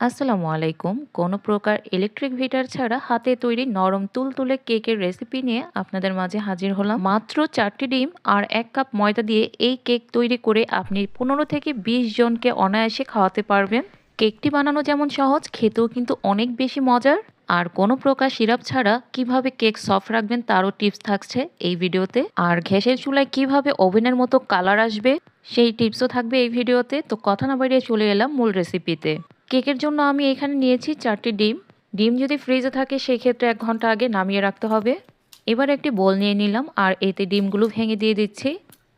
আসসালামু আলাইকুম। কোনো প্রকার ইলেকট্রিক হিটার ছাড়া হাতে তৈরি নরম তুলতুলে কেকের রেসিপি নিয়ে আপনাদের মাঝে হাজির হলাম। মাত্র চারটি ডিম আর এক কাপ ময়দা দিয়ে এই কেক তৈরি করে আপনি পনেরো থেকে বিশ জনকে অনায়াসে খাওয়াতে পারবেন। কেকটি বানানো যেমন সহজ, খেতেও কিন্তু অনেক বেশি মজার। আর কোনো প্রকার সিরাপ ছাড়া কীভাবে কেক সফট রাখবেন তারও টিপস থাকছে এই ভিডিওতে। আর গ্যাসের চুলায় কীভাবে ওভেনের মতো কালার আসবে সেই টিপসও থাকবে এই ভিডিওতে। তো কথা না বাড়িয়ে চলে এলাম মূল রেসিপিতে কেকের জন্য আমি এখানে নিয়েছি চারটি ডিম। ডিম যদি ফ্রিজে থাকে সেই ক্ষেত্রে এক ঘণ্টা আগে নামিয়ে রাখতে হবে। এবার একটি বোল নিয়ে নিলাম, আর এতে ডিমগুলো ভেঙে দিয়ে দিচ্ছি।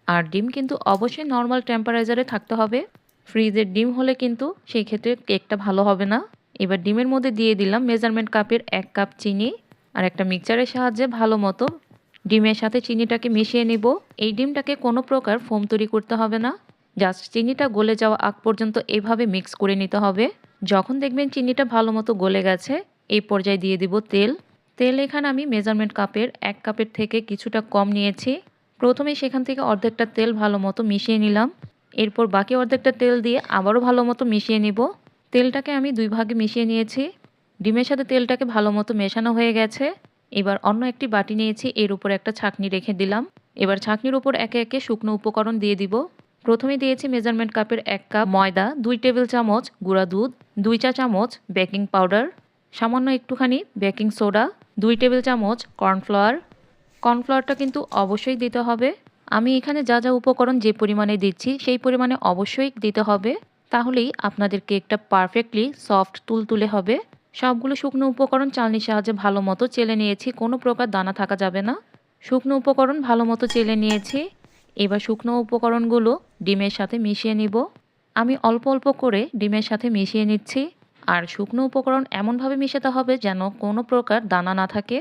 আর ডিম কিন্তু অবশ্যই নর্মাল টেম্পারেচারে থাকতে হবে। ফ্রিজের ডিম হলে কিন্তু সেই ক্ষেত্রে কেকটা ভালো হবে না। এবার ডিমের মধ্যে দিয়ে দিলাম মেজারমেন্ট কাপের এক কাপ চিনি আর একটা মিক্সচারের সাহায্যে ভালো মতো। ডিমের সাথে চিনিটাকে মিশিয়ে নিব। এই ডিমটাকে কোনো প্রকার ফোম তৈরি করতে হবে না। জাস্ট চিনিটা গলে যাওয়া আগ পর্যন্ত এভাবে মিক্স করে নিতে হবে। যখন দেখবেন চিনিটা ভালো মতো গলে গেছে, এই পর্যায়ে দিয়ে দিব তেল। তেল এখানে আমি মেজারমেন্ট কাপের, এক কাপের থেকে কিছুটা কম নিয়েছি। প্রথমে সেখান থেকে অর্ধেকটা তেল ভালো মতো মিশিয়ে নিলাম। এরপর বাকি অর্ধেকটা তেল দিয়ে আবারও ভালো মতো মিশিয়ে নিব। তেলটাকে আমি দুই ভাগে মিশিয়ে নিয়েছি। ডিমের সাথে তেলটাকে ভালো মতো মেশানো হয়ে গেছে। এবার অন্য একটি বাটি নিয়েছি, এর উপর একটা ছাকনি রেখে দিলাম। এবার ছাকনির উপর একে একে শুকনো উপকরণ দিয়ে দিব। প্রথমে দিয়েছি মেজারমেন্ট কাপের এক কাপ ময়দা, দুই টেবিল চামচ গুঁড়া দুধ, দুই চা চামচ বেকিং পাউডার, সামান্য একটুখানি বেকিং সোডা, দুই টেবিল চামচ কর্নফ্লাওয়ার। কর্নফ্লাওয়ারটা কিন্তু অবশ্যই দিতে হবে। আমি এখানে যা যা উপকরণ যে পরিমাণে দিচ্ছি, সেই পরিমাণে অবশ্যই দিতে হবে। তাহলেই আপনাদের কেকটা পারফেক্টলি সফট তুলতুলে হবে। সবগুলো শুকনো উপকরণ চালনির সাহায্যে ভালো মতো চেলে নিয়েছি, কোনো প্রকার দানা থাকা যাবে না। শুকনো উপকরণ ভালো মতো চেলে নিয়েছি। এবার শুকনো উপকরণগুলো ডিমের সাথে মিশিয়ে নিব। আমি অল্প অল্প করে ডিমের সাথে মিশিয়ে নিচ্ছি। আর শুকনো উপকরণ এমনভাবে মিশাতে হবে যেন কোনো প্রকার দানা না থাকে।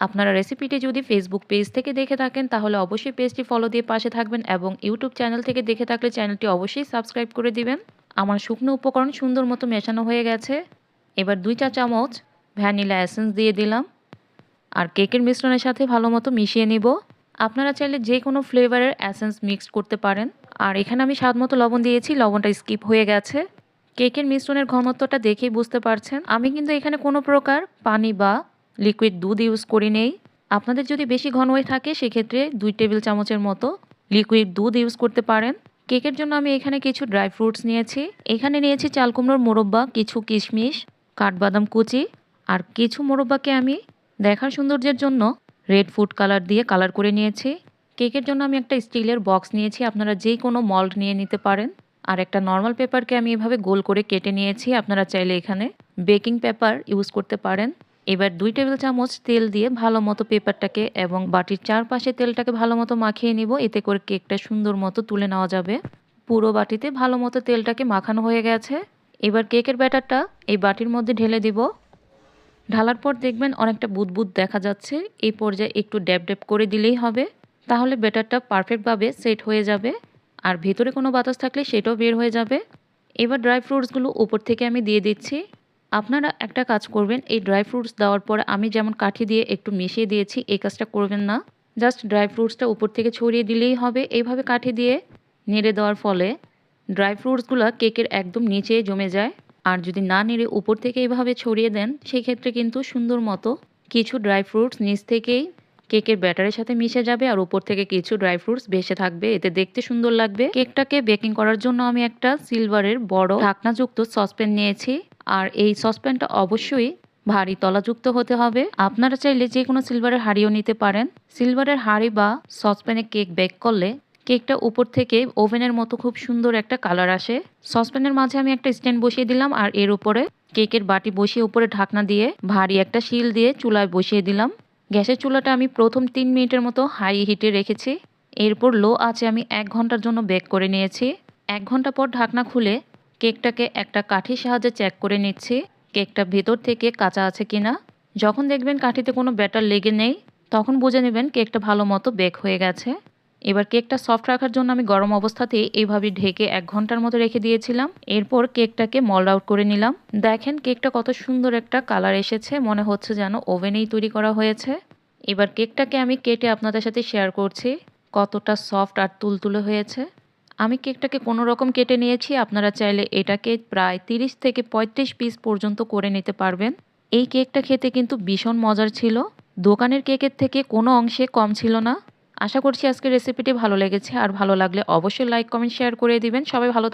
আপনারা রেসিপিটি যদি ফেসবুক পেজ থেকে দেখে থাকেন, তাহলে অবশ্যই পেজটি ফলো দিয়ে পাশে থাকবেন এবং ইউটিউব চ্যানেল থেকে দেখে থাকলে চ্যানেলটি অবশ্যই সাবস্ক্রাইব করে দিবেন। আমার শুকনো উপকরণ সুন্দর মতো মেশানো হয়ে গেছে। এবার দুই চা চামচ ভ্যানিলা এসেন্স দিয়ে দিলাম। আর কেকের মিশ্রণের সাথে ভালো মতো মিশিয়ে নিব। আপনারা চাইলে যে কোনো ফ্লেভারের অ্যাসেন্স মিক্সড করতে পারেন। আর এখানে আমি স্বাদ মতো লবণ দিয়েছি, লবণটা স্কিপ হয়ে গেছে। কেকের মিশ্রণের ঘনত্বটা দেখেই বুঝতে পারছেন। আমি কিন্তু এখানে কোনো প্রকার পানি বা লিকুইড দুধ ইউজ করি নেই। আপনাদের যদি বেশি ঘন হয়ে থাকে, সেক্ষেত্রে দুই টেবিল চামচের মতো লিকুইড দুধ ইউজ করতে পারেন। কেকের জন্য আমি এখানে কিছু ড্রাই ফ্রুটস নিয়েছি। এখানে নিয়েছি চাল কুমড়োর মোরব্বা, কিছু কিশমিশ, কাঠবাদাম কুচি। আর কিছু মোরব্বাকে আমি দেখার সৌন্দর্যের জন্য রেড ফুড কালার দিয়ে কালার করে নিয়েছি। কেকের জন্য আমি একটা স্টিলের বক্স নিয়েছি। আপনারা যেই কোনো মল্ড নিয়ে নিতে পারেন। আর একটা নর্মাল পেপারকে আমি এভাবে গোল করে কেটে নিয়েছি। আপনারা চাইলে এখানে বেকিং পেপার ইউজ করতে পারেন। এবার দুই টেবিল চামচ তেল দিয়ে ভালো মতো পেপারটাকে এবং বাটির চারপাশে তেলটাকে ভালো মতো মাখিয়ে নিব। এতে করে কেকটা সুন্দর মতো তুলে নেওয়া যাবে। পুরো বাটিতে ভালো মতো তেলটাকে মাখানো হয়ে গেছে। এবার কেকের ব্যাটারটা এই বাটির মধ্যে ঢেলে দিব। ঢালার পর দেখবেন অনেকটা বুদবুদ দেখা যাচ্ছে। এই পর্যায়ে একটু ড্যাব ড্যাব করে দিলেই হবে। তাহলে ব্যাটারটা পারফেক্টভাবে সেট হয়ে যাবে। আর ভেতরে কোনো বাতাস থাকলে সেটাও বের হয়ে যাবে। এবার ড্রাই ফ্রুটসগুলো উপর থেকে আমি দিয়ে দিচ্ছি। আপনারা একটা কাজ করবেন, এই ড্রাই ফ্রুটস দেওয়ার পরে আমি যেমন কাঠি দিয়ে একটু মিশিয়ে দিয়েছি, এই কাজটা করবেন না। জাস্ট ড্রাই ফ্রুটসটা উপর থেকে ছড়িয়ে দিলেই হবে। এইভাবে কাঠি দিয়ে নেড়ে দেওয়ার ফলে ড্রাই ফ্রুটসগুলো কেকের একদম নিচে জমে যায়। আর যদি না নেড়ে উপর থেকে এভাবে ছড়িয়ে দেন সেই ক্ষেত্রে কিন্তু সুন্দর মতো কিছু ড্রাই ফ্রুটস নিচ থেকেই কেকের ব্যাটারের সাথে মিশে যাবে আর উপর থেকে কিছু ড্রাই ফ্রুটস ভেসে থাকবে। এতে দেখতে সুন্দর লাগবে। কেকটাকে বেকিং করার জন্য আমি একটা সিলভারের বড় ঢাকনাযুক্ত সসপ্যান নিয়েছি আর এই সসপ্যানটা অবশ্যই ভারী তলাযুক্ত হতে হবে। আপনারা চাইলে যে কোনো সিলভারের হাঁড়িও নিতে পারেন। সিলভারের হাঁড়ি বা সসপ্যানে কেক বেক করলে কেকটা উপর থেকে ওভেনের মতো খুব সুন্দর একটা কালার আসে। সসপ্যানের মাঝে আমি একটা স্ট্যান্ড বসিয়ে দিলাম আর এর উপরে কেকের বাটি বসিয়ে উপরে ঢাকনা দিয়ে ভারী একটা শিল দিয়ে চুলায় বসিয়ে দিলাম। গ্যাসের চুলাটা আমি প্রথম তিন মিনিটের মতো হাই হিটে রেখেছি। এরপর লো আছে আমি এক ঘণ্টার জন্য বেক করে নিয়েছি। এক ঘণ্টা পর ঢাকনা খুলে কেকটাকে একটা কাঠির সাহায্যে চেক করে নিচ্ছি, কেকটা ভেতর থেকে কাঁচা আছে কিনা। যখন দেখবেন কাঠিতে কোনো ব্যাটার লেগে নেই, তখন বুঝে নেবেন কেকটা ভালো মতো বেক হয়ে গেছে। এবার কেকটা সফট রাখার জন্য আমি গরম অবস্থাতে এইভাবে ঢেকে এক ঘণ্টার মতো রেখে দিয়েছিলাম। এরপর কেকটাকে মল্ড আউট করে নিলাম। দেখেন কেকটা কত সুন্দর একটা কালার এসেছে, মনে হচ্ছে যেন ওভেনেই তৈরি করা হয়েছে। এবার কেকটাকে আমি কেটে আপনাদের সাথে শেয়ার করছি, কতটা সফট আর তুলতুলে হয়েছে। আমি কেকটাকে কোনো রকম কেটে নিয়েছি, আপনারা চাইলে এটাকে প্রায় তিরিশ থেকে পঁয়ত্রিশ পিস পর্যন্ত করে নিতে পারবেন। এই কেকটা খেতে কিন্তু ভীষণ মজার ছিল। দোকানের কেকের থেকে কোনো অংশে কম ছিল না। আশা করছি আজকের রেসিপিটি ভালো লেগেছে। আর ভালো লাগলে অবশ্যই লাইক কমেন্ট শেয়ার করে দিবেন। সবাই ভালো